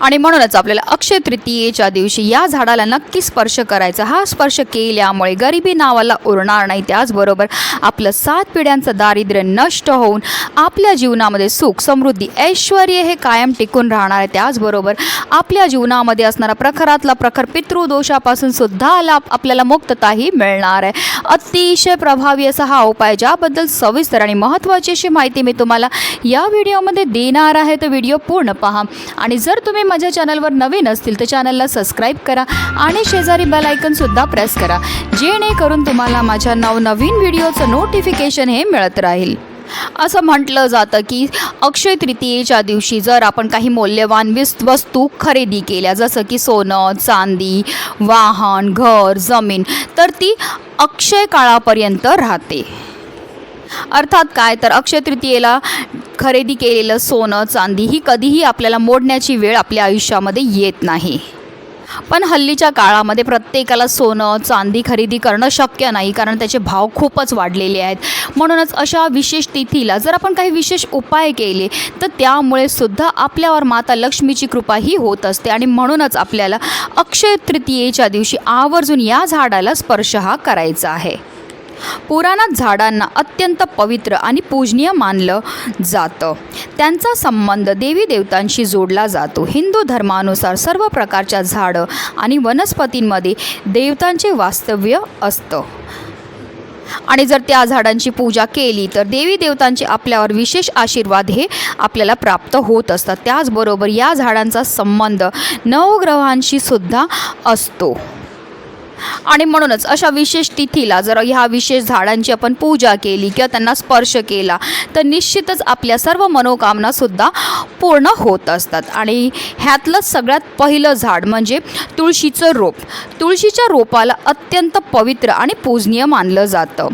आणि म्हणूनच आपल्याला अक्षय तृतीयेच्या दिवशी या झाडाला नक्की स्पर्श करायचा. हा स्पर्श केल्यामुळे गरिबी नावाला उरणार नाही. त्याचबरोबर आपलं सात पिढ्यांचं दारिद्र्य नष्ट होऊन आपल्या जीवनामध्ये सुख समृद्धी ऐश्वर हे कायम टिकून राहणार आहे. त्याचबरोबर आपल्या जीवनामध्ये असणारा प्रखरातला प्रखर पितृदोषापासून सुद्धा लाभ आपल्याला मुक्तताही मिळणार आहे. अतिशय प्रभावी असा हा उपाय ज्याबद्दल सविस्तर आणि महत्त्वाची अशी माहिती मी तुम्हाला या व्हिडिओमध्ये देणार आहे. तर व्हिडिओ पूर्ण पहा. आणि जर तुम्ही माझ्या चॅनलवर नवीन असतील तर चॅनलला सबस्क्राईब करा आणि शेजारी बेल आयकनसुद्धा प्रेस करा जेणेकरून तुम्हाला माझ्या नवनवीन व्हिडिओचं नोटिफिकेशन हे मिळत राहील. असं म्हटलं जातं की अक्षय तृतीयेच्या दिवशी जर आपण काही मौल्यवान विस् वस्तू खरेदी केल्या जसं की सोनं चांदी वाहन घर जमीन तर ती अक्षय काळापर्यंत राहते. अर्थात काय तर अक्षय तृतीयेला खरेदी केलेलं सोनं चांदी ही कधीही आपल्याला मोडण्याची वेळ आपल्या आयुष्यामध्ये येत नाही. पण हल्लीच्या काळामध्ये प्रत्येकाला सोनं चांदी खरेदी करणं शक्य नाही कारण त्याचे भाव खूपच वाढलेले आहेत. म्हणूनच अशा विशेष तिथीला जर आपण काही विशेष उपाय केले तर त्यामुळे सुद्धा आपल्यावर माता लक्ष्मीची कृपा ही होत असते आणि म्हणूनच आपल्याला अक्षय तृतीयेच्या दिवशी आवर्जून या झाडाला स्पर्श हा करायचा आहे. पुराणात झाडांना अत्यंत पवित्र आणि पूजनीय मानलं जातं. त्यांचा संबंध देवी देवतांशी जोडला जातो. हिंदू धर्मानुसार सर्व प्रकारच्या झाडं आणि वनस्पतींमध्ये देवतांचे वास्तव्य असतं. आणि जर त्या झाडांची पूजा केली तर देवी देवतांचे आपल्यावर विशेष आशीर्वाद हे आपल्याला प्राप्त होत असतात. त्याचबरोबर या झाडांचा संबंध नवग्रहांशी सुद्धा असतो. आणि म्हणूनच अशा विशेष तिथीला जर ह्या विशेष झाडांची आपण पूजा केली किंवा त्यांना स्पर्श केला तर निश्चितच आपल्या सर्व मनोकामनासुद्धा पूर्ण होत असतात. आणि ह्यातलं सगळ्यात पहिलं झाड म्हणजे तुळशीचं रोप. तुळशीच्या रोपाला अत्यंत पवित्र आणि पूजनीय मानलं जातं.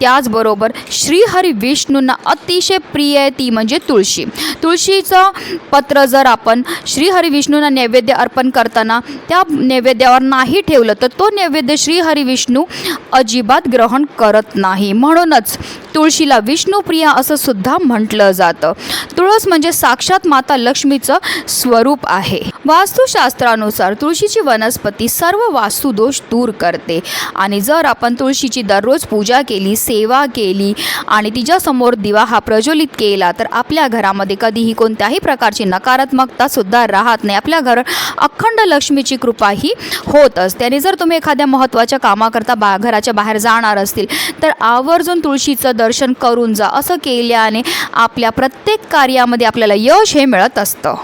त्याचबरोबर श्रीहरी विष्णूंना अतिशय प्रिय आहे ती म्हणजे तुळशी. तुळशीचं पत्र जर आपण श्रीहरी विष्णूंना नैवेद्य अर्पण करताना त्या नैवेद्यावर नाही ठेवलं तर तो नैवेद्य श्रीहरी विष्णू अजिबात ग्रहण करत नाही. म्हणूनच तुळशीला विष्णुप्रिया असं सुद्धा म्हटलं जातं. तुळस म्हणजे साक्षात माता लक्ष्मीचं स्वरूप आहे. वास्तुशास्त्रानुसार तुळशीची वनस्पती सर्व वास्तुदोष दूर करते. आणि जर आपण तुळशीची दररोज पूजा केली सेवा केली आणि तिच्यासमोर दिवा हा प्रज्वलित केला तर आपल्या घरामध्ये कधीही कोणत्याही प्रकारची नकारात्मकता सुद्धा राहत नाही. आपल्या घरात अखंड लक्ष्मीची कृपा ही होत असते आणि जर तुम्ही एखाद्या महत्त्वाच्या कामाकरता बा घराच्या बाहेर जाणार असतील तर आवर्जून तुळशीचं दर्शन करून जा. असं केल्याने आपल्या प्रत्येक कार्यामध्ये आपल्याला यश हे मिळत असतं.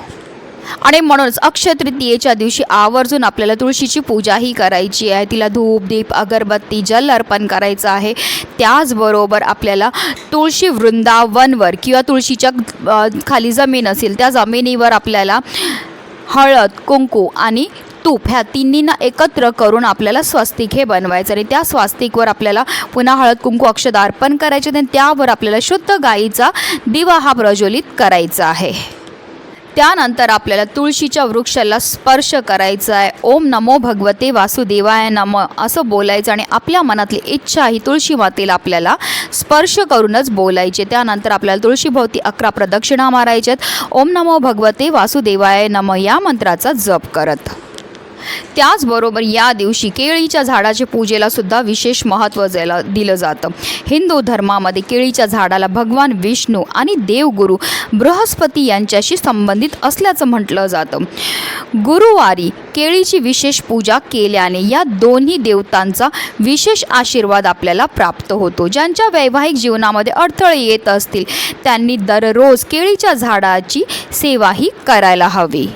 आणि म्हणूनच अक्षय तृतीयेच्या दिवशी आवर्जून आपल्याला तुळशीची पूजाही करायची आहे. तिला धूप दीप अगरबत्ती जल अर्पण करायचं आहे. त्याचबरोबर आपल्याला तुळशी वृंदावनवर किंवा तुळशीच्या खाली जमीन असेल त्या जमिनीवर आपल्याला हळद कुंकू आणि तूप ह्या तिन्हींना एकत्र करून आपल्याला स्वस्तिक हे बनवायचं आणि त्या स्वास्तिकवर आपल्याला पुन्हा हळद कुंकू अक्षदार्पण करायचे आणि त्यावर आपल्याला शुद्ध गाईचा दिवा हा प्रज्वलित करायचा आहे. त्यानंतर आपल्याला तुळशीच्या वृक्षाला स्पर्श करायचा आहे. ओम नमो भगवते वासुदेवाय नम. असं बोलायचं आणि आपल्या मनातली इच्छा ही तुळशी मातेला आपल्याला स्पर्श करूनच बोलायचे. त्यानंतर आपल्याला तुळशीभोवती अकरा प्रदक्षिणा मारायच्यात. ओम नमो भगवते वासुदेवाय नम या मंत्राचा जप करत. त्याचबरोबर या दिवशी केळीच्या झाडाच्या पूजेला सुद्धा विशेष महत्त्व द्यायला दिलं जातं. हिंदू धर्मामध्ये केळीच्या झाडाला भगवान विष्णू आणि देवगुरू बृहस्पती यांच्याशी संबंधित असल्याचं म्हटलं जातं. गुरुवारी केळीची विशेष पूजा केल्याने या दोन्ही देवतांचा विशेष आशीर्वाद आपल्याला प्राप्त होतो. ज्यांच्या वैवाहिक जीवनामध्ये अडथळे येत असतील त्यांनी दररोज केळीच्या झाडाची सेवाही करायला हवी.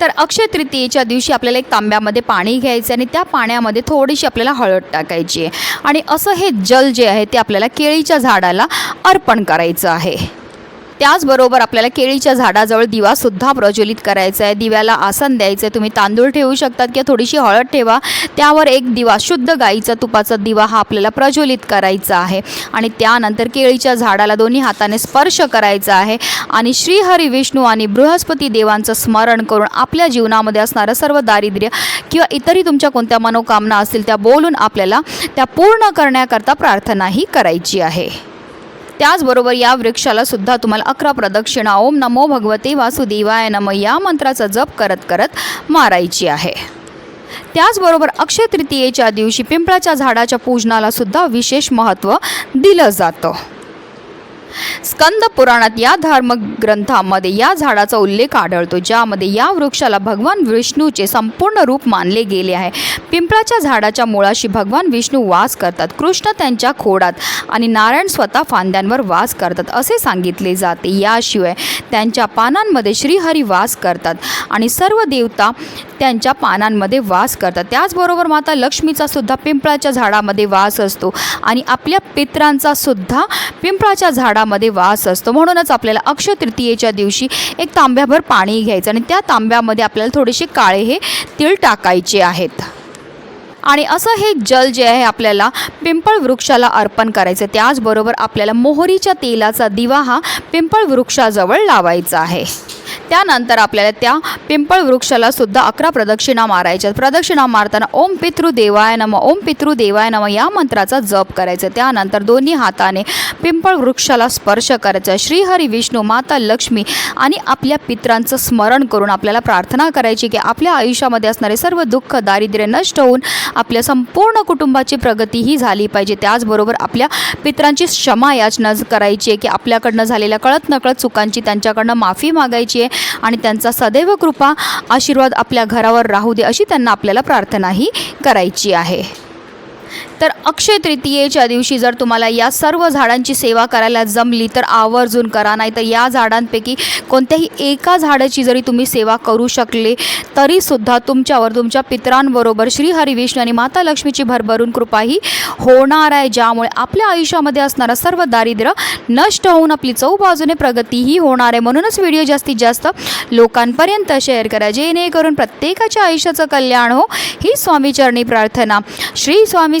तर अक्षय तृतीयेच्या दिवशी आपल्याला एक तांब्यामध्ये पाणी घ्यायचं आणि त्या पाण्यामध्ये थोडीशी आपल्याला हळद टाकायची आहे. आणि असं हे जल जे आहे ते आपल्याला केळीच्या झाडाला अर्पण करायचं आहे. त्याचबरोबर आपल्याला केळीच्या झाडाजवळ दिवासुद्धा प्रज्वलित करायचा आहे. दिव्याला आसन द्यायचं आहे तुम्ही तांदूळ ठेवू शकतात किंवा थोडीशी हळद ठेवा. त्यावर एक दिवा शुद्ध गाईचा तुपाचा दिवा हा आपल्याला प्रज्वलित करायचा आहे. आणि त्यानंतर केळीच्या झाडाला दोन्ही हाताने स्पर्श करायचा आहे. आणि श्रीहरी विष्णू आणि बृहस्पती देवांचं स्मरण करून आपल्या जीवनामध्ये असणारं सर्व दारिद्र्य किंवा इतरही तुमच्या कोणत्या मनोकामना असतील त्या बोलून आपल्याला त्या पूर्ण करण्याकरता प्रार्थनाही करायची आहे. त्याचबरोबर या वृक्षाला सुद्धा तुम्हाला अकरा प्रदक्षिणा. ओम नमो भगवते वासुदेवाय नम. या मंत्राचा जप करत करत मारायची आहे. त्याचबरोबर अक्षय तृतीयेच्या दिवशी पिंपळाच्या झाडाच्या पूजनाला सुद्धा विशेष महत्त्व दिलं जातं. स्कंद पुराणात या धर्मग्रंथामध्ये या झाडाचा उल्लेख आढळतो ज्यामध्ये या वृक्षाला भगवान विष्णूचे संपूर्ण रूप मानले गेले आहे. पिंपळाच्या झाडाच्या मुळाशी भगवान विष्णू वास करतात. कृष्ण त्यांच्या खोडात आणि नारायण स्वतः फांद्यांवर वास करतात असे सांगितले जाते. याशिवाय त्यांच्या पानांमध्ये श्रीहरी वास करतात आणि सर्व देवता त्यांच्या पानांमध्ये वास करतात. त्याचबरोबर माता लक्ष्मीचा सुद्धा पिंपळाच्या झाडामध्ये वास असतो आणि आपल्या पित्रांचा सुद्धा पिंपळाच्या झाडामध्ये वास असतो. म्हणूनच आपल्याला अक्षय तृतीयेच्या दिवशी एक तांब्याभर पाणी घ्यायचं आणि त्या तांब्यामध्ये आपल्याला थोडेसे काळे हे तीळ टाकायचे आहेत. आणि असं हे जल जे आहे आपल्याला पिंपळ वृक्षाला अर्पण करायचं. त्याचबरोबर आपल्याला मोहरीच्या तेलाचा दिवा हा पिंपळ वृक्षाजवळ लावायचा आहे. त्यानंतर आपल्याला त्या पिंपळ वृक्षाला सुद्धा अकरा प्रदक्षिणा मारायच्या. प्रदक्षिणा मारताना ओम पितृ देवाय नम ओम पितृ देवाय नम या मंत्राचा जप करायचा. त्यानंतर दोन्ही हाताने पिंपळ वृक्षाला स्पर्श करायचा. श्रीहरी विष्णू माता लक्ष्मी आणि आपल्या पित्रांचं स्मरण करून आपल्याला प्रार्थना करायची की आपल्या आयुष्यामध्ये असणारे सर्व दुःख दारिद्र्य नष्ट होऊन आपल्या संपूर्ण कुटुंबाची प्रगती ही झाली पाहिजे. त्याचबरोबर आपल्या पित्रांची क्षमा याचना करायची आहे की आपल्याकडनं झालेल्या कळत नकळत चुकांची त्यांच्याकडनं माफी मागायची आहे आणि त्यांचा सदैव कृपा आशीर्वाद आपल्या घरावर राहू दे अशी त्यांना आपल्याला प्रार्थनाही करायची आहे. तर अक्षय तृतीयेच्या दिवशी जर तुम्हाला या सर्व झाडांची सेवा करायला जमली तर आवर्जून करा. नाही तर या झाडांपैकी कोणत्याही एका झाडाची जरी तुम्ही सेवा करू शकले तरीसुद्धा तुमच्यावर तुमच्या पितरांबरोबर श्री हरी विष्णू आणि माता लक्ष्मीची भरभरून कृपाही होणार आहे ज्यामुळे आपल्या आयुष्यामध्ये असणारा सर्व दारिद्र्य नष्ट होऊन आपली चौबाजूने प्रगतीही होणार आहे. म्हणूनच व्हिडिओ जास्तीत जास्त लोकांपर्यंत शेअर करा जेणेकरून प्रत्येकाच्या आयुष्याचं कल्याण हो. ही स्वामीचरणी प्रार्थना. श्री स्वामी